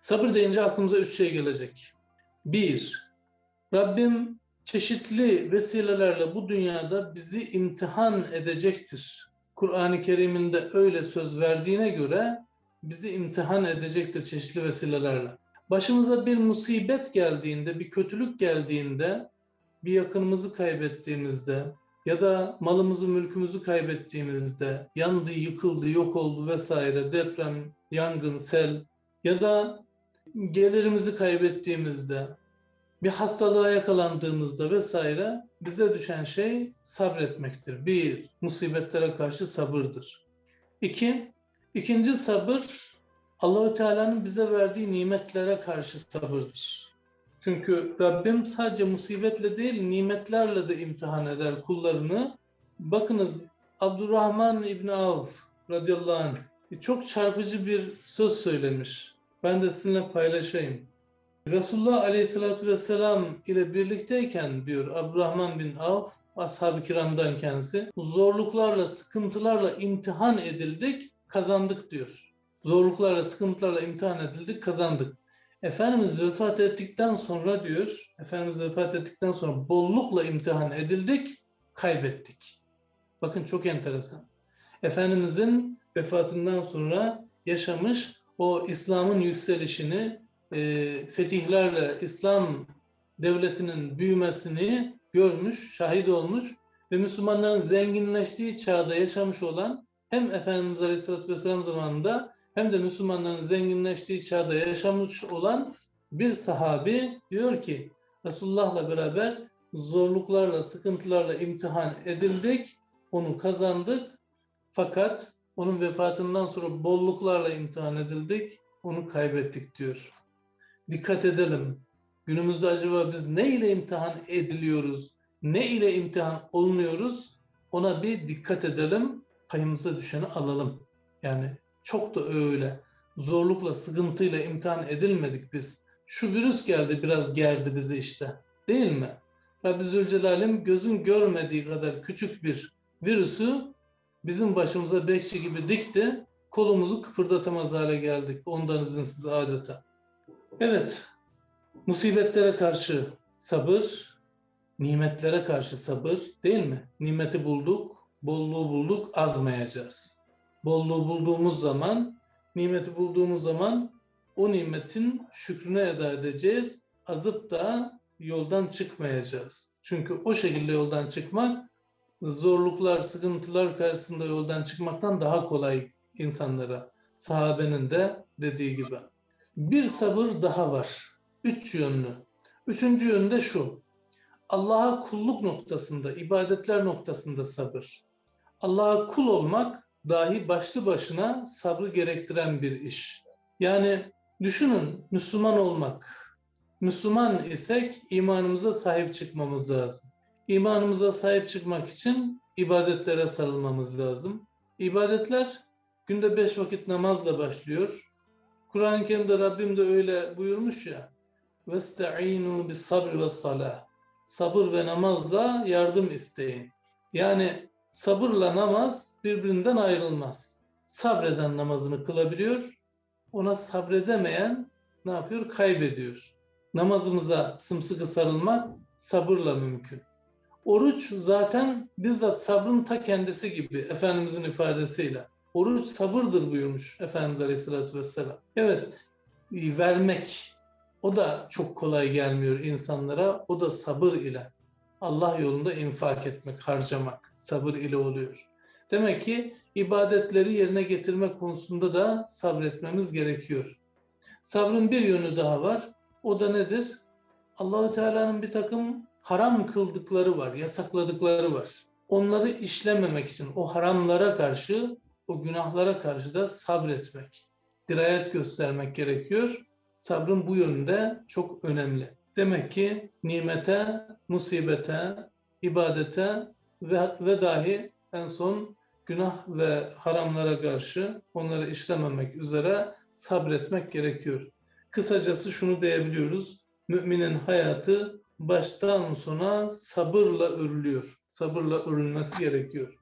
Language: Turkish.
Sabır deyince aklımıza üç şey gelecek. Bir, Rabbim çeşitli vesilelerle bu dünyada bizi imtihan edecektir. Kur'an-ı Kerim'inde öyle söz verdiğine göre bizi imtihan edecektir çeşitli vesilelerle. Başımıza bir musibet geldiğinde, bir kötülük geldiğinde, bir yakınımızı kaybettiğimizde ya da malımızı, mülkümüzü kaybettiğimizde, yandı, yıkıldı, yok oldu vesaire, deprem, yangın, sel ya da gelirimizi kaybettiğimizde, bir hastalığa yakalandığımızda vesaire bize düşen şey sabretmektir. Bir, musibetlere karşı sabırdır. İki, ikinci sabır Allahü Teala'nın bize verdiği nimetlere karşı sabırdır. Çünkü Rabbim sadece musibetle değil nimetlerle de imtihan eder kullarını. Bakınız Abdurrahman İbni Avf radıyallahu anh çok çarpıcı bir söz söylemiş. Ben de sizinle paylaşayım. Resulullah Aleyhisselatü Vesselam ile birlikteyken diyor Abdurrahman bin Avf, ashab-ı kiramdan kendisi, zorluklarla, sıkıntılarla imtihan edildik, kazandık diyor. Zorluklarla, sıkıntılarla imtihan edildik, kazandık. Efendimiz vefat ettikten sonra diyor, Efendimiz vefat ettikten sonra bollukla imtihan edildik, kaybettik. Bakın çok enteresan. Efendimizin vefatından sonra yaşamış o İslam'ın yükselişini, e, fetihlerle İslam devletinin büyümesini görmüş, şahit olmuş ve Müslümanların zenginleştiği çağda yaşamış olan hem Efendimiz Aleyhisselatü Vesselam zamanında hem de Müslümanların zenginleştiği çağda yaşamış olan bir sahabi diyor ki Resulullah'la beraber zorluklarla, sıkıntılarla imtihan edildik, onu kazandık. Fakat onun vefatından sonra bolluklarla imtihan edildik, onu kaybettik diyor. Dikkat edelim. Günümüzde acaba biz ne ile imtihan ediliyoruz, ne ile imtihan olunuyoruz? Ona bir dikkat edelim, payımıza düşeni alalım. Yani çok da öyle zorlukla, sıkıntıyla imtihan edilmedik biz. Şu virüs geldi biraz gerdi bizi işte. Değil mi? Rabbi Zülcelal'im gözün görmediği kadar küçük bir virüsü bizim başımıza bekçi gibi dikti. Kolumuzu kıpırdatamaz hale geldik. Ondan izinsiz adeta. Evet, musibetlere karşı sabır, nimetlere karşı sabır değil mi? Nimeti bulduk, bolluğu bulduk, azmayacağız. Bolluğu bulduğumuz zaman, nimeti bulduğumuz zaman o nimetin şükrüne eda edeceğiz. Azıp da yoldan çıkmayacağız. Çünkü o şekilde yoldan çıkmak zorluklar, sıkıntılar karşısında yoldan çıkmaktan daha kolay insanlara. Sahabenin de dediği gibi. Bir sabır daha var. Üç yönlü. Üçüncü yönde şu. Allah'a kulluk noktasında, ibadetler noktasında sabır. Allah'a kul olmak dahi başlı başına sabrı gerektiren bir iş. Yani düşünün Müslüman olmak. Müslüman isek imanımıza sahip çıkmamız lazım. İmanımıza sahip çıkmak için ibadetlere sarılmamız lazım. İbadetler günde beş vakit namazla başlıyor. Kur'an-ı Kerim'de Rabbim de öyle buyurmuş ya. Vesta'inu bis sabr ve salah. Sabır ve namazla yardım isteyin. Yani sabırla namaz birbirinden ayrılmaz. Sabreden namazını kılabiliyor. Ona sabredemeyen ne yapıyor? Kaybediyor. Namazımıza sımsıkı sarılmak sabırla mümkün. Oruç zaten bizzat sabrın ta kendisi gibi Efendimizin ifadesiyle. Oruç sabırdır buyurmuş Efendimiz Aleyhisselatü Vesselam. Evet, vermek o da çok kolay gelmiyor insanlara. O da sabır ile. Allah yolunda infak etmek, harcamak sabır ile oluyor. Demek ki ibadetleri yerine getirme konusunda da sabretmemiz gerekiyor. Sabrın bir yönü daha var. O da nedir? Allahü Teala'nın bir takım haram kıldıkları var, yasakladıkları var. Onları işlememek için o haramlara karşı, o günahlara karşı da sabretmek, dirayet göstermek gerekiyor. Sabrın bu yönünde çok önemli. Demek ki nimete, musibete, ibadete ve, ve dahi en son günah ve haramlara karşı onları işlememek üzere sabretmek gerekiyor. Kısacası şunu diyebiliyoruz. Müminin hayatı baştan sona sabırla örülüyor. Sabırla örülmesi gerekiyor.